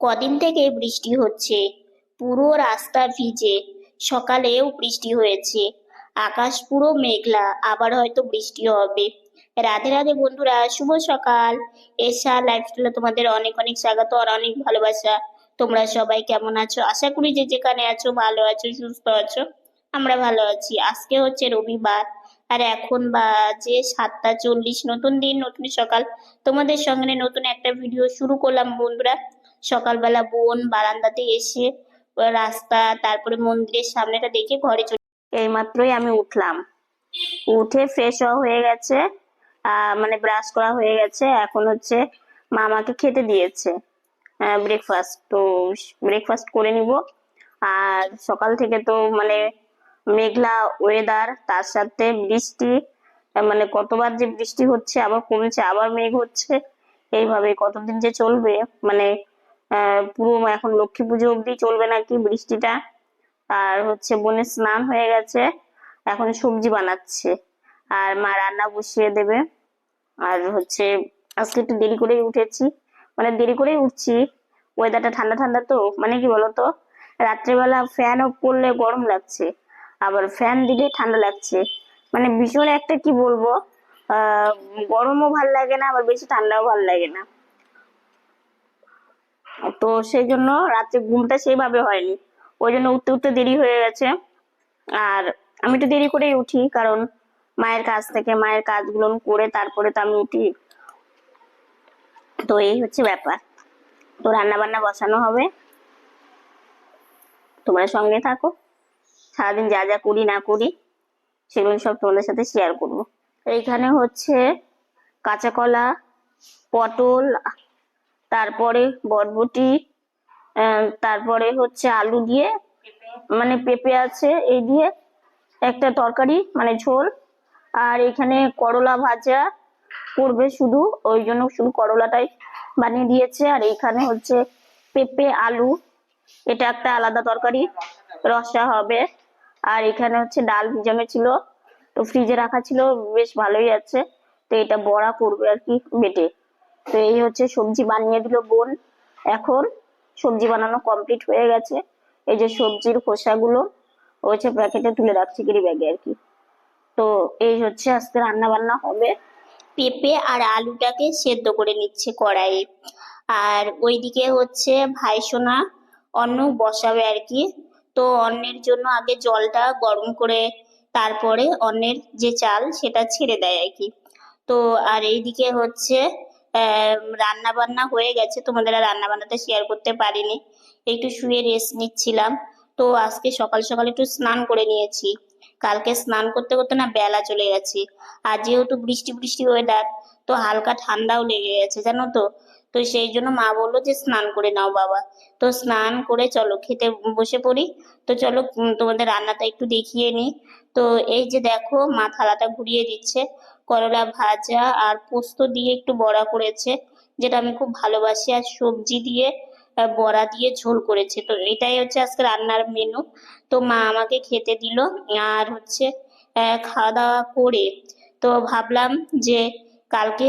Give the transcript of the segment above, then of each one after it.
কদিন থেকে বৃষ্টি হচ্ছে। পুরো রাস্তা ভিজে। সকালেও বৃষ্টি হয়েছে। আকাশ পুরো মেঘলা, আবার হয়তো বৃষ্টি হবে। রাধে রাধে বন্ধুরা, শুভ সকাল। এসা লাইফস্টাইলে তোমাদের অনেক অনেক স্বাগত আর অনেক ভালোবাসা। তোমরা সবাই কেমন আছো? আশা করি যে যেখানে আছো, ভালো আছো, সুস্থ আছো, আমরা ভালো আছি। আজকে হচ্ছে রবিবার। আর এখন বাজে সাতটা চল্লিশ। নতুন দিন, নতুন সকাল। তোমাদের সঙ্গে নতুন একটা ভিডিও শুরু করলাম, বন্ধুরা। সকালবেলা বোন বারান্দাতে এসে রাস্তা, তারপরে মন্দিরের সামনেটা দেখে ঘরে চলে এই মাত্রই আমি উঠলাম। উঠে ফ্রেশ হয়ে গেছে মানে ব্রাশ করা হয়ে গেছে। এখন হচ্ছে মামাকে খেতে দিয়েছে ব্রেকফাস্ট তো ব্রেকফাস্ট করে নিব। আর সকাল থেকে তো মানে মেঘলা ওয়েদার তার সাথে বৃষ্টি মানে কতবার যে বৃষ্টি হচ্ছে, আবার কমছে, আবার মেঘ হচ্ছে, এইভাবে কতদিন যে চলবে মানে পুরো এখন লক্ষ্মী পুজো অব্দি চলবে নাকি বৃষ্টিটা? আর হচ্ছে বোনের স্নান হয়ে গেছে, এখন সবজি বানাচ্ছে। আর মা রান্না বসিয়ে দেবে। আর হচ্ছে আজকে একটু দেরি করেই উঠেছি। মানে দেরি করেই উঠছি। ওয়েদারটা ঠান্ডা ঠান্ডা তো মানে কি বলতো? রাত্রেবেলা ফ্যান অফ করলে গরম লাগছে, আবার ফ্যান দিলে ঠান্ডা লাগছে। মানে ভীষণ একটা কি বলব? আহ, গরমও ভালো লাগে না, আবার বেশি ঠান্ডাও ভালো লাগে না। তো সেই জন্য রাত্রে ঘুমটা সেইভাবে হয়নি। ওই জন্য উঠতে উঠতে দেরি হয়ে গেছে। আর আমি একটু দেরি করেই উঠি, কারণ মায়ের কাছ থেকে, মায়ের কাজগুলো করে তারপরে তো আমি উঠি। তো এই হচ্ছে ব্যাপার। তো রান্না বান্না বসানো হবে। তোমরা সঙ্গে থাকো। সারাদিন যা যা করি, না করি, সেগুলো সব তোমাদের সাথে শেয়ার করব। এইখানে হচ্ছে কাঁচা কলা পটল তারপরে বরবটি তারপরে হচ্ছে আলু দিয়ে মানে পেঁপে আছে এই দিয়ে একটা তরকারি মানে ঝোল। আর এখানে করলা ভাজা করবে শুধু, ওই জন্য শুধু করলাটাই বানিয়ে দিয়েছে। আর এখানে হচ্ছে পেঁপে, আলু, এটা একটা আলাদা তরকারি, রসা হবে। আর এখানে হচ্ছে ডাল ভিজানো ছিল, তো ফ্রিজে রাখা ছিল, বেশ ভালোই আছে। তো এটা বড়া করবে আর কি, বেটে। তো এই হচ্ছে সবজি বানিয়ে দিল বোন। এখন সবজি বানানো কমপ্লিট হয়ে গেছে। এই যে সবজির খোসাগুলো হচ্ছে প্যাকেটে তুলে রাখছি কিরি ব্যাগে আর কি। তো এই হচ্ছে আজকে রান্না বান্না হবে। পেঁপে আর আলুটাকে সেদ্ধ করে নিচ্ছে কড়াইয়ে। আর ওইদিকে হচ্ছে ভাই সোনা অন্ন বসাবে আর কি। তো অন্নের জন্য আগে জলটা গরম করে তারপরে অন্নের যে চাল সেটা ছেড়ে দেয় আর কি। তো আর এইদিকে হচ্ছে রান্না বান্না হয়ে গেছে। তোমাদের আর রান্না বান্নাটা শেয়ার করতে পারিনি। একটু শুয়ে রেস্ট নিচ্ছিলাম। তো আজকে সকাল সকাল একটু স্নান করে নিয়েছি। কালকে স্নান করতে করতে না বেলা চলে গেছে। আর যেহেতু বৃষ্টি বৃষ্টি ওয়েদার তো হালকা ঠান্ডাও লেগে গেছে, জানো তো? তো সেই জন্য মা বলল যে, স্নান করে নাও বাবা। তো স্নান করে চলো, খেতে বসে পড়ি। তো চলো তোমাদের রান্নাটা একটু দেখিয়ে নিই। তো এই যে দেখো, মা থালাটা ঘুরিয়ে দিচ্ছে। করলা ভাজা আর পোস্ত দিয়ে একটু বড়া করেছে, যেটা আমি খুব ভালোবাসি। আর সবজি দিয়ে বড়া দিয়ে ঝোল করেছে। তো এটাই হচ্ছে আজকে রান্নার মেনু তো মা আমাকে খেতে দিল। আর হচ্ছে খাওয়া দাওয়া করে তো ভাবলাম যে কালকে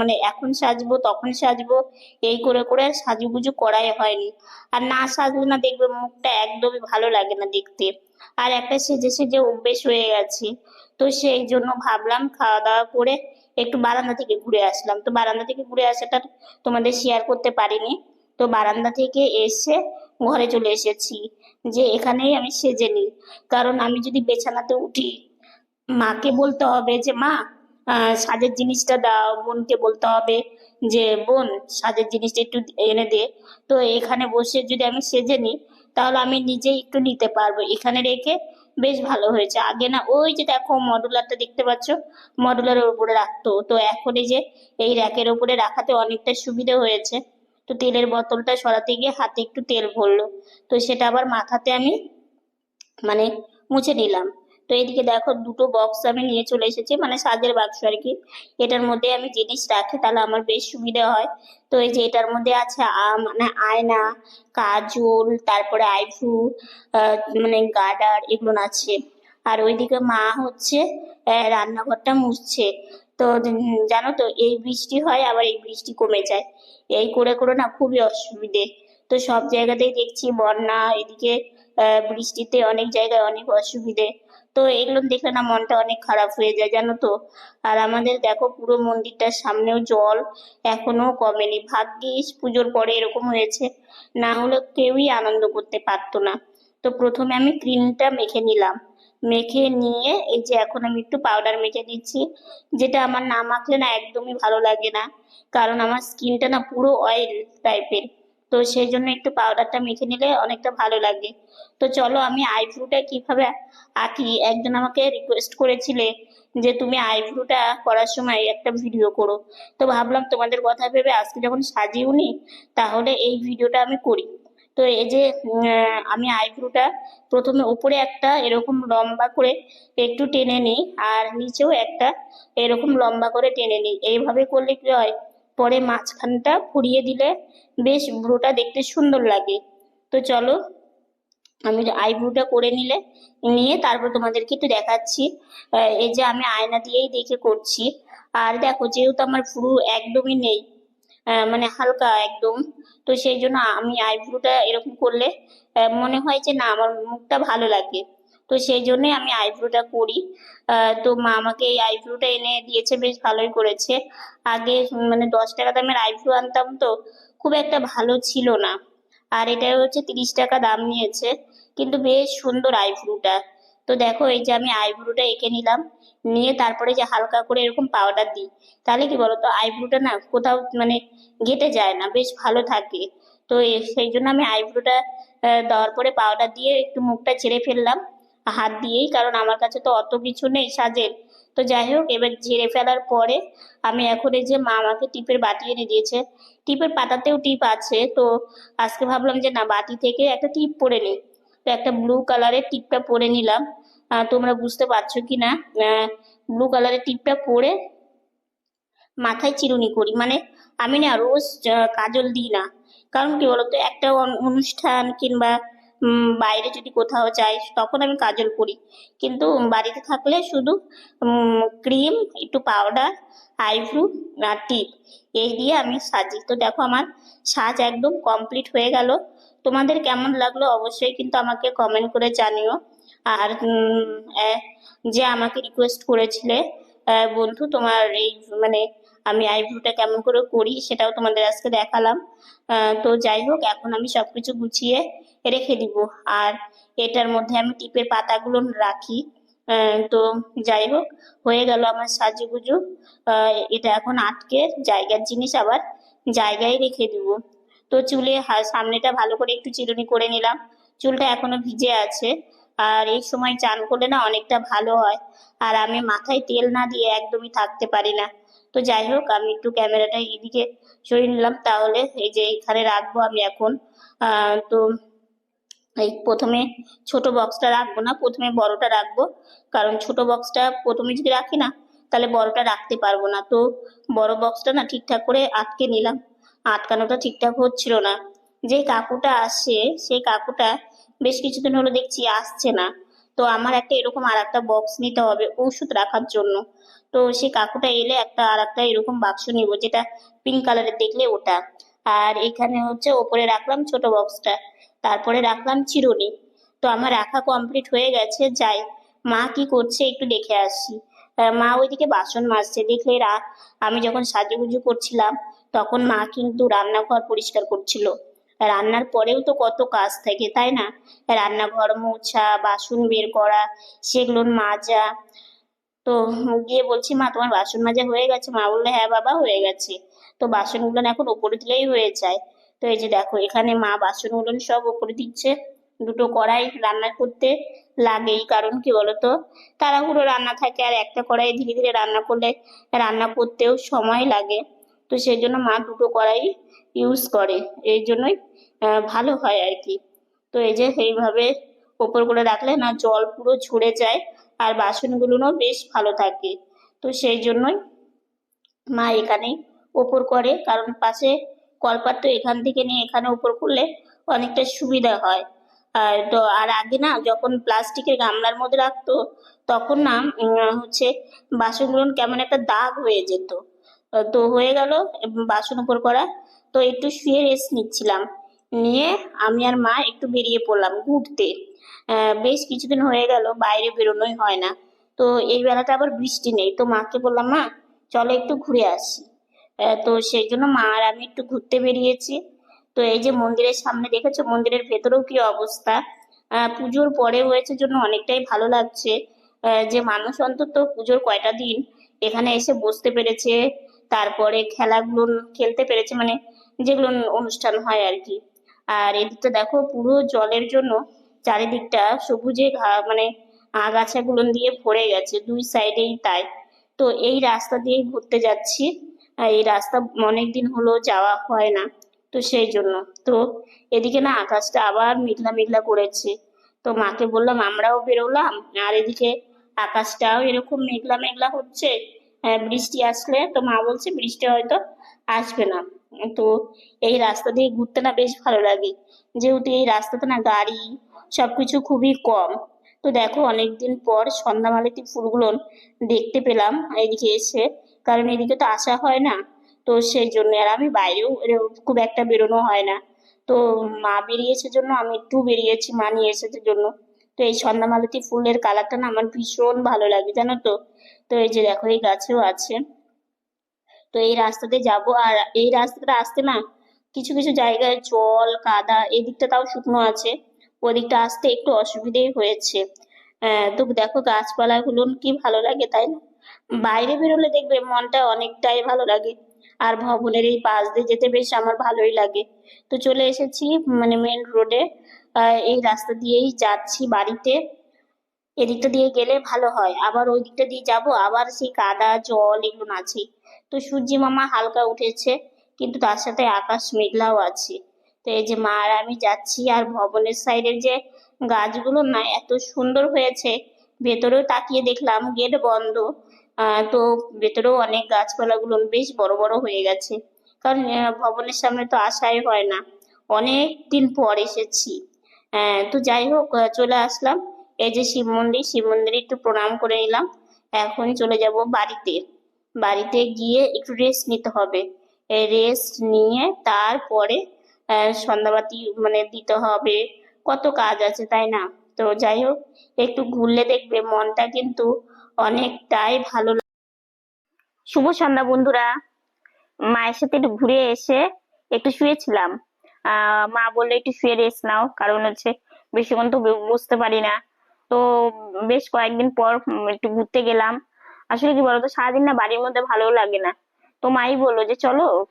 মানে এখন সাজবো, তখন সাজবো। এই করে করে সাজুগুজু করাই হয়নি। আর না সাজলে না দেখবে মুখটা একদমই ভালো লাগে না দেখতে। আর একটা সেজে সেজে অভ্যেস হয়ে গেছে। তো সেই জন্য ভাবলাম খাওয়া দাওয়া করে একটু বারান্দা থেকে ঘুরে আসলাম। তো বারান্দা থেকে ঘুরে আসাটা তোমাদের শেয়ার করতে পারিনি। তো বারান্দা থেকে এসে ঘরে চলে এসেছি যে এখানেই আমি সেজে নিই। কারণ আমি যদি বিছানাতে উঠি, মাকে বলতে হবে যে, মা সাজের জিনিসটা দাও। বোনকে বলতে হবে যে, বোন, সাজের জিনিসটা একটু এনে দে। তো এখানে বসে যদি আমি সেজে নিই, তাহলে আমি নিজেই একটু নিতে পারব। এখানে রেখে বেশ ভালো হয়েছে। আগে না ওই যে দেখো মডুলারটা দেখতে পাচ্ছ, মডুলারের উপরে রাখতো। তো এখন এই যে এই র্যাকের উপরে রাখাতে অনেকটা সুবিধা হয়েছে। তো তেলের বোতলটা সরাতে গিয়ে হাতে একটু তেল ভরলো। তো সেটা আবার মাথাতে আমি মানে মুছে নিলাম। তো এদিকে দেখো দুটো বক্স আমি নিয়ে চলে এসেছি মানে সাজের বাক্স আর কি। এটার মধ্যে আমি জিনিস রাখি তাহলে আমার বেশ সুবিধা হয়। তো এই যে এটার মধ্যে আছে মানে আয়না কাজল তারপরে আহ, মানে গার্ডার এগুলো আছে। আর ওইদিকে মা হচ্ছে রান্নাঘরটা মুছছে। তো জানো তো এই বৃষ্টি হয় আবার এই বৃষ্টি কমে যায়। এই করে করে না খুবই অসুবিধে। তো সব জায়গাতেই দেখছি বন্যা এদিকে বৃষ্টিতে অনেক জায়গায় অনেক অসুবিধে। তো এগুলো দেখলে না মনটা অনেক খারাপ হয়ে যায়, জানো তো? আর আমাদের দেখো পুরো মন্দিরটার সামনেও জল এখনও কমেনি। ভাগ্যিস পুজোর পরে এরকম হয়েছে, না হলে কেউই আনন্দ করতে পারতো না। তো প্রথমে আমি ক্রিমটা মেখে নিলাম। মেখে নিয়ে এই যে এখন আমি একটু পাউডার মেখে দিচ্ছি যেটা আমার না মাখলে না একদমই ভালো লাগে না। কারণ আমার স্কিনটা না পুরো অয়েল টাইপের। তো সেই জন্য একটু পাউডারটা মেখে নিলে অনেকটা ভালো লাগে। তো চলো আমি আইব্রোটা কীভাবে আঁকি? একজন আমাকে রিকোয়েস্ট করেছিলে যে তুমি আইব্রোটা করার সময় একটা ভিডিও করো। তো ভাবলাম তোমাদের কথা ভেবে আজকে যখন সাজিয়েওনি তাহলে এই ভিডিওটা আমি করি। তো এই যে আমি আইব্রোটা প্রথমে উপরে একটা এরকম লম্বা করে একটু টেনে নিই, আর নিচেও একটা এরকম লম্বা করে টেনে নিই। এইভাবে করলে কি হয় পরে মাঝখানটা ফুরিয়ে দিলে বেশ ব্রোটা দেখতে সুন্দর লাগে। তো চলো, আমি আইব্রোটা করে নিলে, নিয়ে তারপর তোমাদেরকে একটু দেখাচ্ছি। এই যে আমি আয়না দিয়েই দেখে করছি। আর দেখো, যেহেতু আমার পুরো একদমই নেই মানে হালকা একদম, তো সেই জন্য আমি আইব্রোটা এরকম করলে মনে হয় যে না, আমার মুখটা ভালো লাগে। তো সেই জন্যই আমি আইব্রোটা করি। তো মা আমাকে এই আইব্রোটা এনে দিয়েছে, বেশ ভালোই করেছে। আগে মানে দশ টাকা দামের আইব্রো আনতাম তো, খুব একটা ভালো ছিল না। আর এটা হচ্ছে তিরিশ টাকা দাম নিয়েছে, কিন্তু বেশ সুন্দর আইব্রোটা। তো দেখো, এই যে আমি আইব্রোটা এঁকে নিলাম, নিয়ে তারপরে যে হালকা করে এরকম পাউডার দিই, তাহলে কি বলতো, আইব্রোটা না কোথাও মানে ঘেটে যায় না, বেশ ভালো থাকে। তো সেই জন্য আমি আইব্রোটা দেওয়ার পরে পাউডার দিয়ে একটু মুখটা ছেড়ে ফেললাম। হাত দিয়েই, কারণ আমার কাছে তো অত কিছু নেই সাজের। তো যাই হোক, এবার ঝেড়ে ফেলার পরে আমি এখন এই যে মা আমাকে টিপের বাতি এনে দিয়েছে। টিপের পাতাতেও টিপ আছে, তো আজকে ভাবলাম যে না বাতি থেকে একটা টিপ পরে নিই। তো একটা ব্লু কালারের টিপটা পরে নিলাম। তোমরা বুঝতে পারছ কি না? ব্লু কালারের টিপটা পরে মাথায় চিরুনি করি। মানে আমি না রোজ কাজল দিই না। কারণ কি বলতো? একটা অন- অনুষ্ঠান কিংবা বাইরে যদি কোথাও যাই, তখন আমি কাজল করি। কিন্তু বাড়িতে থাকলে শুধু ক্রিম একটু পাউডার আইব্রু আর টিপ এই দিয়ে আমি সাজি। তো দেখো আমার সাজ একদম কমপ্লিট হয়ে গেল। তোমাদের কেমন লাগল অবশ্যই কিন্তু আমাকে কমেন্ট করে জানিও। আর যে আমাকে রিকোয়েস্ট করেছিলে বন্ধু, তোমার এই মানে আমি আইব্রোটা কেমন করে করি সেটাও তোমাদের আজকে দেখালাম। তো যাই হোক, এখন আমি সবকিছু গুছিয়ে রেখে দিব। আর এটার মধ্যে আমি টিপের পাতাগুলো রাখি। তো যাই হোক, হয়ে গেল আমার সাজুগুজু। এটা এখন আটকে, জায়গার জিনিস আবার জায়গায় রেখে দিব। তো চুলে সামনেটা ভালো করে একটু চিরুনি করে নিলাম। চুলটা এখনও ভিজে আছে। আর এই সময় চান করলে না অনেকটা ভালো হয়। আর আমি মাথায় তেল না দিয়ে একদমই থাকতে পারি না। তো যাই হোক, আমি একটু ক্যামেরাটা এদিকে সরিয়ে নিলাম। তাহলে এই যে এখানে রাখব আমি এখন। তো এই প্রথমে ছোট বক্সটা রাখব না, প্রথমে বড়টা রাখব। কারণ ছোট বক্সটা প্রথমে যদি রাখি না, তাহলে বড়টা রাখতে পারব না। তো বড় বক্সটা না ঠিকঠাক করে আটকে নিলাম। আটকানোটা ঠিকঠাক হচ্ছিল না। যে কাকুটা আসছে, সেই কাকুটা বেশ কিছুদিন হলো দেখছি আসছে না। তো আমার একটা এরকম আর একটা বক্স নিতে হবে ওষুধ রাখার জন্য। তো সেই কাকুটা এলে একটা আর একটা এরকম বাক্স নিব, যেটা পিঙ্ক কালারের দেখলে ওটা। আর এখানে হচ্ছে ওপরে রাখলাম ছোট বক্সটা তারপরে রাখলাম চিরুনি। তো আমার রাখা কমপ্লিট হয়ে গেছে, যাই। মা কি করছে একটু দেখে আসি। মা ওইদিকে বাসন মাজছে। দেখলে রা, আমি যখন সাজুগুজু করছিলাম, তখন মা কিন্তু রান্নাঘর পরিষ্কার করছিল। রান্নার পরেও তো কত কাজ থাকে, তাই না? রান্নাঘর মোছা, বাসন বের করা, সেগুলো মাজা। তো গিয়ে বলছি, মা, তোমার বাসন মাজা হয়ে গেছে? মা বলল হ্যাঁ বাবা, হয়ে গেছে। তো বাসনগুলো এখন উপরে দিলেই হয়ে যায়। তো এই যে দেখো, এখানে মা বাসনগুলো সব উপরে দিচ্ছে, দুটো কড়াই রান্না করতে লাগেই, কারণ কি বলতো, তাড়াহুড়ো রান্না থাকে আর একটা কড়াই ধীরে ধীরে রান্না করলে, রান্না করতেও সময় লাগে। তো সেই জন্য মা দুটো কড়াই ইউজ করে, এই জন্যই ভালো হয় আর কি। তো এই যে এইভাবে ওপর করে রাখলে না জল পুরো ঝরে যায় আর বাসনগুলোও বেশ ভালো থাকে। তো সেই জন্যই মা এখানে ওপর করে, কারণ পাশে কলপাত তো এখান থেকে নিয়ে এখানে ওপর করলে অনেকটা সুবিধা হয়। আর তো, আর আগে না যখন প্লাস্টিকের গামলার মধ্যে রাখতো, তখন না হচ্ছে বাসনগুলো কেমন একটা দাগ হয়ে যেত। তো হয়ে গেল বাসন উপর করা। তো একটু শুয়ে রেস্ট নিচ্ছিলাম। নিয়ে আমি আর মা একটু বেরিয়ে পড়লাম ঘুরতে। বেশ কিছুদিন হয়ে গেল, বাইরে বেরোনোই হয় না। তো এই বেলাটা আবার বৃষ্টি নেই। তো মাকে বললাম, মা, চলো একটু ঘুরে আসি। তো সেই জন্য মা আর আমি একটু ঘুরতে বেরিয়েছি। তো এই যে মন্দিরের সামনে দেখেছ, মন্দিরের ভেতরেও কি অবস্থা? পুজোর পরে হয়েছে জন্য অনেকটাই ভালো লাগছে। যে মানুষ অন্তত পুজোর কয়টা দিন এখানে এসে বসতে পেরেছে, তারপরে খেলাগুলো খেলতে পেরেছে মানে যেগুলো অনুষ্ঠান হয় আর কি। আর এদিকটা দেখো, পুরো জলের জন্য চারিদিকটা সবুজে মানে আগাছাগুলো দিয়ে ভরে গেছে, দুই সাইডেই তাই। তো এই রাস্তা দিয়ে ঘুরতে যাচ্ছি। এই রাস্তা অনেক দিন হলো যাওয়া হয় না, তো সেই জন্য। তো এদিকে না আকাশটা আবার মেঘলা মেঘলা করেছে। তো মাকে বললাম, আমরাও বেরোলাম। আর এদিকে আকাশটাও এরকম মেঘলা মেঘলা হচ্ছে। হ্যাঁ বৃষ্টি আসলে, তো মা বলছে বৃষ্টি হয়তো আসবে না। তো এই রাস্তা দিয়ে ঘুরতে না বেশ ভালো লাগে। যেহেতু এই রাস্তাতে না গাড়ি, সবকিছু খুবই কম। তো দেখো, অনেকদিন পর সন্ধ্যামালতি ফুলগুলো দেখতে পেলাম, এদিকে এসে কারণ এদিকে তো আসা হয় না। তো সেই জন্য আর আমি বাইরেও খুব একটা বেরোনো হয় না। তো মা বেরিয়েছে জন্য, আমি একটু বেরিয়েছি মা নিয়ে এসেছে জন্য। তো এই সন্ধ্যামালতি ফুলের কালারটা না আমার ভীষণ ভালো লাগে, জানো তো? তো এই যে দেখো, এই গাছেও আছে। তো এই রাস্তাতে যাব, আর এই রাস্তাটা আসতে না কিছু কিছু জায়গায় জল, কাদা, এদিকটা তাও শুকনো আছে। ওদিকটা আসতে একটু অসুবিধেই হয়েছে। তো দেখো গাছপালাগুলো কি ভালো লাগে, তাই না? বাইরে বেরোলে দেখবে মনটা অনেকটাই ভালো লাগে। আর ভবনের এই পাশ দিয়ে যেতে বেশ আমার ভালোই লাগে। তো চলে এসেছি মানে মেন রোডে এই রাস্তা দিয়েই যাচ্ছি বাড়িতে। এদিকটা দিয়ে গেলে ভালো হয়। আবার ওই দিকটা দিয়ে যাব, আবার সেই কাদা, জল এগুলো আছেই। তো সূর্যি মামা হালকা উঠেছে, কিন্তু তার সাথে আকাশ মেঘলাও আছে। তো এই যে মা আর আমি যাচ্ছি, আর ভবনের সাইডের যে গাছগুলো না, এত সুন্দর হয়েছে। ভেতরেও তাকিয়ে দেখলাম, গেট বন্ধ। তো ভেতরেও অনেক গাছপালাগুলো বেশ বড় বড় হয়ে গেছে। কারণ ভবনের সামনে তো আসাই হয় না। অনেক দিন পর এসেছি। তো যাই হোক চলে আসলাম। এই যে শিব মন্দির, শিব মন্দিরে একটু প্রণাম করে নিলাম। এখন চলে যাব বাড়িতে। বাড়িতে গিয়ে একটু রেস্ট নিতে হবে। রেস্ট নিয়ে তারপরে সন্ধ্যাবাতি মানে দিতে হবে। কত কাজ আছে, তাই না? তো যাই হোক, একটু ঘুরলে দেখবে মনটা কিন্তু অনেকটাই ভালো শুভ সন্ধ্যা, বন্ধুরা। মায়ের সাথে একটু ঘুরে এসে একটু শুয়েছিলাম। মা বলল একটু শুয়ে রেস্ট নাও, কারণ হচ্ছে বেশিক্ষণ তো ব- বসতে পারি না। তো বেশ কয়েকদিন পর একটু ঘুরতে গেলাম। আসলে কি বলতো, সারাদিন না বাড়ির মধ্যে ভালো লাগে না। তো মাই বলল যে, চলো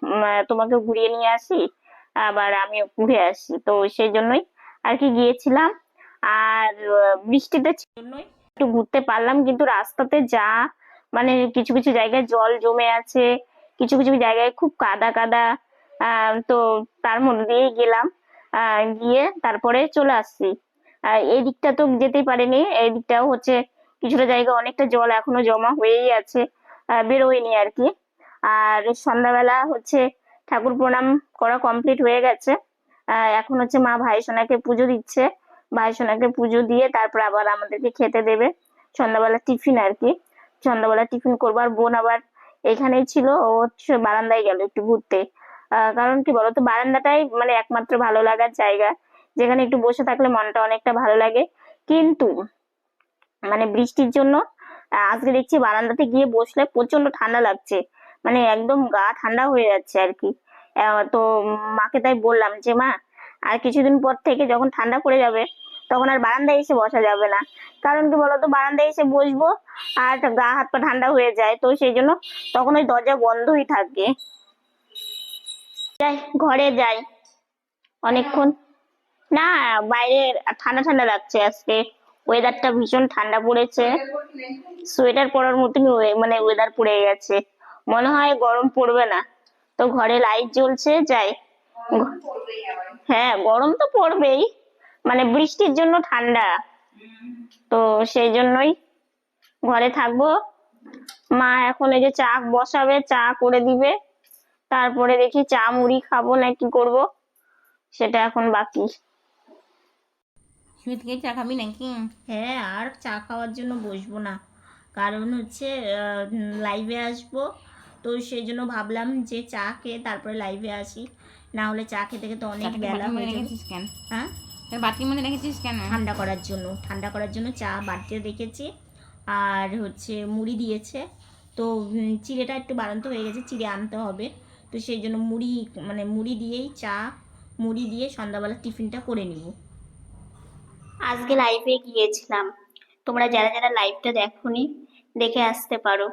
তোমাকে ঘুরিয়ে নিয়ে আসি, আবার আমি ঘুরে আসি। তো সেই জন্যই আর কি গিয়েছিলাম। আর বৃষ্টিতে জন্যই একটু ঘুরতে পারলাম, কিন্তু রাস্তাতে যা মানে কিছু কিছু জায়গায় জল জমে আছে, কিছু কিছু জায়গায় খুব কাদা কাদা তো তার মধ্যে দিয়ে গেলাম গিয়ে তারপরে চলে আসছি। এই দিকটা তো যেতেই পারিনি, এই দিকটাও হচ্ছে কিছুটা জায়গা অনেকটা জল এখনও জমা হয়েই আছে বেরোয়নি আর কি। আর সন্ধ্যাবেলা হচ্ছে ঠাকুর প্রণাম করা কমপ্লিট হয়ে গেছে এখন হচ্ছে মা ভাই সোনাকে পুজো দিচ্ছে ভাই সোনাকে পুজো দিয়ে তারপর আবার আমাদেরকে খেতে দেবে। সন্ধ্যাবেলা টিফিন আর কি। সন্ধ্যাবেলা টিফিন করব আর বোন আবার এখানেই ছিল, ও বারান্দায় গেল একটু ঘুরতে। কারণ কি বলতো, বারান্দাটাই মানে একমাত্র ভালো লাগার জায়গা। যেখানে একটু বসে থাকলে মনটা অনেকটা ভালো লাগে। কিন্তু মানে বৃষ্টির জন্য আজকে দেখছি বারান্দাতে গিয়ে বসলে প্রচণ্ড ঠান্ডা লাগছে। মানে একদম গা ঠান্ডা হয়ে যাচ্ছে আর কি। তো মাকে তাই বললাম যে, মা, আর কিছুদিন পর থেকে যখন ঠান্ডা পড়ে যাবে তখন আর বারান্দায় এসে বসা যাবে না। কারণ কি বলতো, বারান্দায় এসে বসবো আর গা হাত পা ঠান্ডা হয়ে যায়, তো সেই জন্য তখন ওই দরজা বন্ধই থাকে। যাই, ঘরে যাই অনেকক্ষণ। না, বাইরে ঠান্ডা ঠান্ডা লাগছে আজকে। ওয়েদারটা ভীষণ ঠান্ডা পড়েছে। সোয়েটার পরার মতনই মানে ওয়েদার পড়ে গেছে। মনে হয় গরম পড়বে না। তো ঘরে লাইট জ্বলছে, যাই। হ্যাঁ গরম তো পড়বেই। মানে বৃষ্টির জন্য ঠান্ডা। তো সেই জন্যই ঘরে থাকব। মা এখন এই যে চা বসাবে চা করে দিবে। তারপরে দেখি চা মুড়ি খাব না কি করব সেটা এখন বাকি। থেকে চা খাবি নাকি? হ্যাঁ আর চা খাওয়ার জন্য বসবো না। কারণ হচ্ছে লাইভে আসব। তো সেই জন্য ভাবলাম যে চা খেয়ে তারপরে লাইভে আসি। না হলে চা খেতে খেতে অনেক বেলা হয়ে যাবে। কেন? হ্যাঁ? বাটির মধ্যে রেখেছিস কেন? ঠান্ডা করার জন্য ঠান্ডা করার জন্য চা বাড়িতে রেখেছি। আর হচ্ছে মুড়ি দিয়েছে। তো চিড়েটা একটু বাড়ন্ত হয়ে গেছে চিড়ে আনতে হবে। তো সেই জন্য মুড়ি মানে মুড়ি দিয়েই চা মুড়ি দিয়ে সন্ধ্যাবেলা টিফিনটা করে নিব। আজকে লাইভে গিয়েছিলাম। তোমরা যারা যারা লাইভটা দেখোনি দেখে আসতে পারো।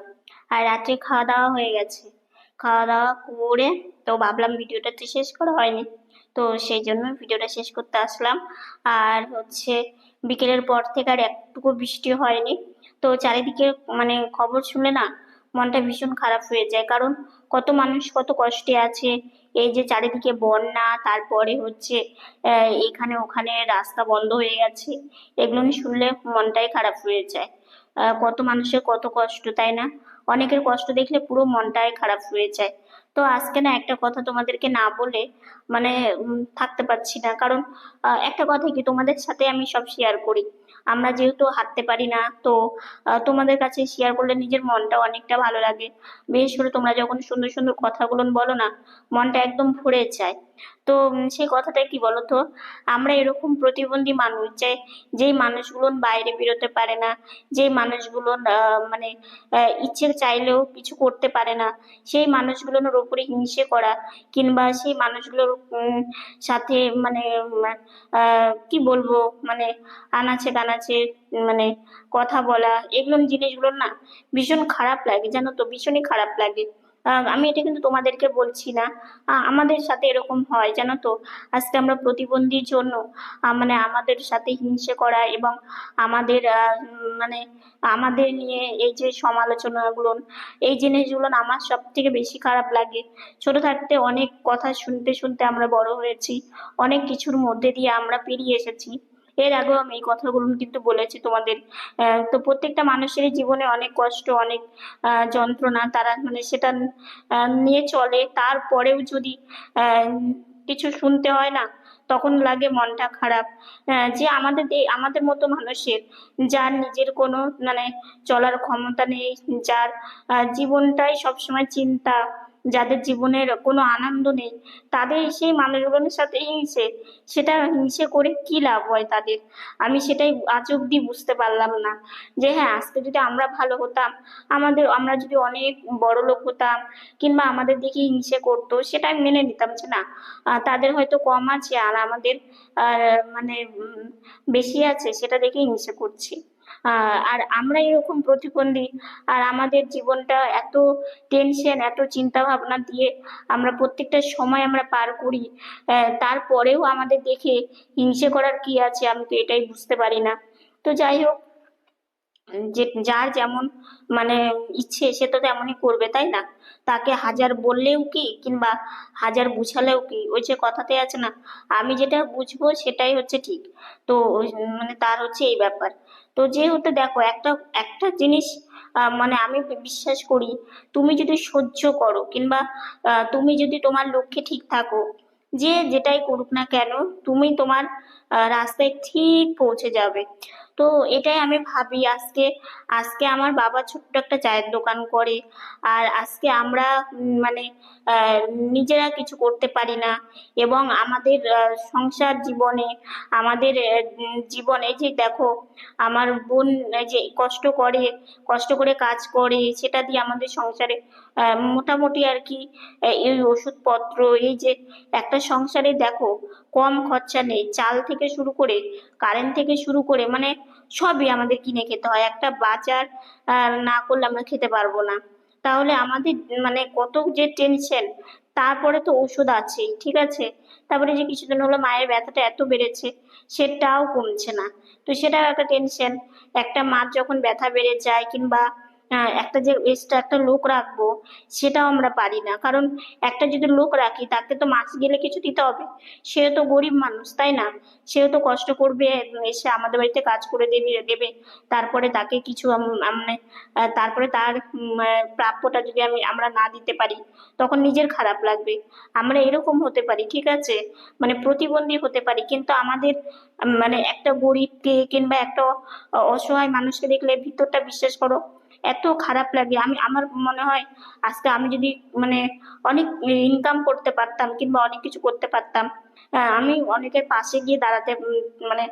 আর রাত্রে খাওয়া দাওয়া হয়ে গেছে। খাওয়া দাওয়া করে তো ভাবলাম ভিডিওটা তো শেষ করা হয়নি। তো সেই জন্য ভিডিওটা শেষ করতে আসলাম। আর হচ্ছে বিকেলের পর থেকে আর একটুকু বৃষ্টি হয়নি। তো চারিদিকে মানে খবর শুনে না মনটা ভীষণ খারাপ হয়ে যায়। কারণ কত মানুষ কত কষ্টে আছে। এই যে চারিদিকে বন্যা, তারপরে হচ্ছে এখানে ওখানে রাস্তা বন্ধ হয়ে গেছে। এগুলো শুনলে মনটাই খারাপ হয়ে যায়। কত মানুষের কত কষ্ট, তাই না? অনেকের কষ্ট দেখলে পুরো মনটাই খারাপ হয়ে যায়। তো আজকে না একটা কথা তোমাদেরকে না বলে মানে থাকতে পারছি না। কারণ একটা কথা কি, তোমাদের সাথে আমি সব শেয়ার করি। আমরা যেহেতু হাঁটতে পারি না, তো তোমাদের কাছে শেয়ার করলে নিজের মনটা অনেকটা ভালো লাগে। বিশেষ করে তোমরা যখন সুন্দর সুন্দর কথাগুলো বলো না, মনটা একদম ভরে যায়। তো সেই কথাটা কি বলতো? আমরা এরকম প্রতিবন্ধী মানুষ, যে, যেই মানুষগুলো বাইরে বেরোতে পারে না, যেই মানুষগুলো মানে ইচ্ছে চাইলেও কিছু করতে পারে না, সেই মানুষগুলোর উপরে হিংসে করা, কিংবা সেই মানুষগুলোর সাথে মানে কি বলব মানে আনাচে কানাচে মানে কথা বলা, এগুলো জিনিসগুলো না ভীষণ খারাপ লাগে, জানো তো? ভীষণই খারাপ লাগে। আমি এটা কিন্তু তোমাদেরকে বলছি না। আমাদের সাথে এরকম হয়, জানো তো? আজকে আমরা প্রতিবন্ধীর জন্য মানে আমাদের সাথে হিংসে করা এবং আমাদের মানে আমাদের নিয়ে এই যে সমালোচনাগুলো, এই জিনিসগুলো আমার সব থেকে বেশি খারাপ লাগে। ছোট থাকতে অনেক কথা শুনতে শুনতে আমরা বড় হয়েছি, অনেক কিছুর মধ্যে দিয়ে আমরা পেরিয়ে এসেছি। এর আগেও আমি এই কথাগুলো কিন্তু বলেছি তোমাদের। তো প্রত্যেকটা মানুষের জীবনে অনেক কষ্ট, অনেক যন্ত্রণা। তারা মানে সেটা নিয়ে চলে। তারপরেও যদি কিছু শুনতে হয় না, তখন লাগে মনটা খারাপ। যে আমাদের আমাদের মতো মানুষের, যার নিজের কোনো মানে চলার ক্ষমতা নেই, যার জীবনটাই সবসময় চিন্তা যাদের জীবনের কোনো আনন্দ নেই তাদের সেই মানুষগুলোর সাথে হিংসে সেটা হিংসে করে কি লাভ হয় তাদের? আমি সেটাই আজ অব্দি বুঝতে পারলাম না। যে হ্যাঁ আজকে যদি আমরা ভালো হতাম আমাদের আমরা যদি অনেক বড় লোক হতাম কিংবা আমাদের দিকে হিংসে করতো সেটা আমি মেনে নিতাম যে না তাদের হয়তো কম আছে আর আমাদের আহ, মানে বেশি আছে সেটা দেখে হিংসে করছি। আর আমরা এরকম প্রতিবন্ধী, আর আমাদের জীবনটা এত টেনশন এত চিন্তা ভাবনা দিয়ে আমরা প্রত্যেকটা সময় আমরা পার করি তারপরেও আমাদের দেখে হিংসে করার কি আছে আমি তো এটাই বুঝতে পারি না। তো যাই হোক যে, যার যেমন মানে ইচ্ছে সে তো তেমনই করবে, তাই না? তাকে হাজার বললেও কি কিংবা হাজার বুঝালেও কি? ওই যে কথাতে আছে না, আমি যেটা বুঝব সেটাই হচ্ছে ঠিক। তো মানে তার হচ্ছে এই ব্যাপার। তো যেহেতু দেখো একটা একটা জিনিস মানে আমি বিশ্বাস করি, তুমি যদি সহ্য করো কিংবা তুমি যদি তোমার লক্ষ্যে ঠিক থাকো, যে যেটাই করুক না কেন, তুমি তোমার রাস্তায় ঠিক পৌঁছে যাবে। তো এটাই আমি ভাবি আজকে আজকে আমার বাবা ছোট্ট একটা চায়ের দোকান করে আর আজকে আমরা মানে নিজেরা কিছু করতে পারি না এবং আমাদের সংসার জীবনে, আমাদের জীবনে যে দেখো, আমার বোন যে কষ্ট করে কষ্ট করে কাজ করে, সেটা দিয়ে আমাদের সংসারে মোটামুটি আর কি এই ওষুধপত্র, এই যে একটা সংসারে দেখো, কম খরচা নেই, চাল থেকে শুরু করে কারেন্ট থেকে শুরু করে মানে সবই আমাদের কিনে খেতে হয়। একটা বাজার না করলে আমরা খেতে পারব না। তাহলে আমাদের মানে কত যে টেনশন তারপরে তো ওষুধ আছে, ঠিক আছে? তারপরে যে কিছুদিন হলো মায়ের ব্যথাটা এত বেড়েছে, সেটাও কমছে না। তো সেটাও একটা টেনশন একটা মার যখন ব্যথা বেড়ে যায় কিংবা একটা যে এক্সট্রা একটা লোক রাখব, সেটাও আমরা পারি না। কারণ একটা যদি লোক রাখি, তাকে তো মাছ গেলে কিছু দিতে হবে। সে তো গরিব মানুষ, তাই না? সেও তো কষ্ট করবে, এসে আমাদের বাড়িতে কাজ করে দেবে দেবে। তারপরে তাকে কিছু মানে তারপরে তার প্রাপ্যটা যদি আমি, আমরা না দিতে পারি, তখন নিজের খারাপ লাগবে। আমরা এরকম হতে পারি, ঠিক আছে? মানে প্রতিবন্ধী হতে পারি, কিন্তু আমাদের মানে একটা গরিবকে কিংবা একটা অসহায় মানুষকে দেখলে ভিতরটা বিশ্বাস করো এত খারাপ লাগে। আমি, আমার মনে হয় আজকে আমি যদি মানে অনেক ইনকাম করতে পারতাম কিংবা অনেক কিছু করতে পারতাম আমি অনেকের পাশে গিয়ে দাঁড়াতে মানে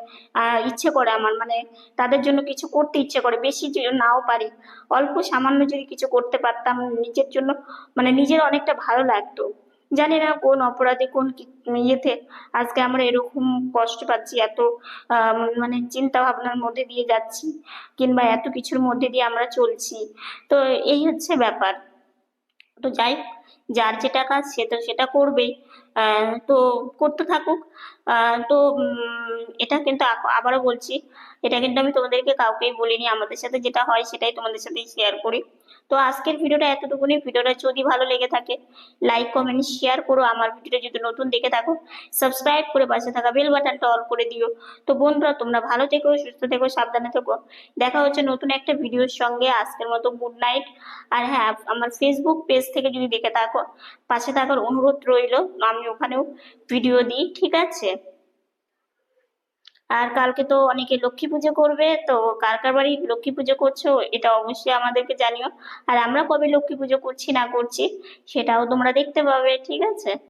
ইচ্ছে করে আমার মানে তাদের জন্য কিছু করতে ইচ্ছে করে, বেশি নাও পারি। অল্প সামান্য যদি কিছু করতে পারতাম, নিজের জন্য মানে নিজের অনেকটা ভালো লাগতো। জানি না কোন অপরাধে কোন ইয়েতে আজকে আমরা এরকম কষ্ট পাচ্ছি, এত মানে চিন্তা ভাবনার মধ্যে দিয়ে যাচ্ছি কিংবা এত কিছুর মধ্যে দিয়ে আমরা চলছি। তো এই হচ্ছে ব্যাপার। তো যাই যার যেটা কাজ সে তো সেটা করবেই। তো করতে থাকুক। তো এটা কিন্তু আবারও বলছি, এটা কিন্তু আমি তোমাদেরকে কাউকেই বলিনি। আমাদের সাথে যেটা হয় সেটাই তোমাদের সাথে শেয়ার করি। তো আজকের ভিডিওটা এতটুকুনি। ভিডিওটা যদি ভালো লেগে থাকে লাইক কমেন্ট শেয়ার করো। আমার ভিডিওটা যদি নতুন দেখে থাকো সাবস্ক্রাইব করে পাশে থাকা বেল বাটনটা অল করে দিও। তো বন্ধুরা, তোমরা ভালো থেকো, সুস্থ থেকো, সাবধানে থেকো। দেখা হচ্ছে নতুন একটা ভিডিওর সঙ্গে। আজকের মতো গুড নাইট আর হ্যাঁ আমার ফেসবুক পেজ থেকে যদি দেখে থাকো, পাশে থাকার অনুরোধ রইল। আমি ওখানেও ভিডিও দিই, ঠিক আছে? আর কালকে তো অনেকে লক্ষ্মী পুজো করবে, তো কার কার বাড়ি লক্ষ্মী পুজো করছ এটা অবশ্যই আমাদেরকে জানিও। আর আমরা কবে লক্ষ্মী পুজো করছি না করছি সেটাও তোমরা দেখতে পাবে, ঠিক আছে?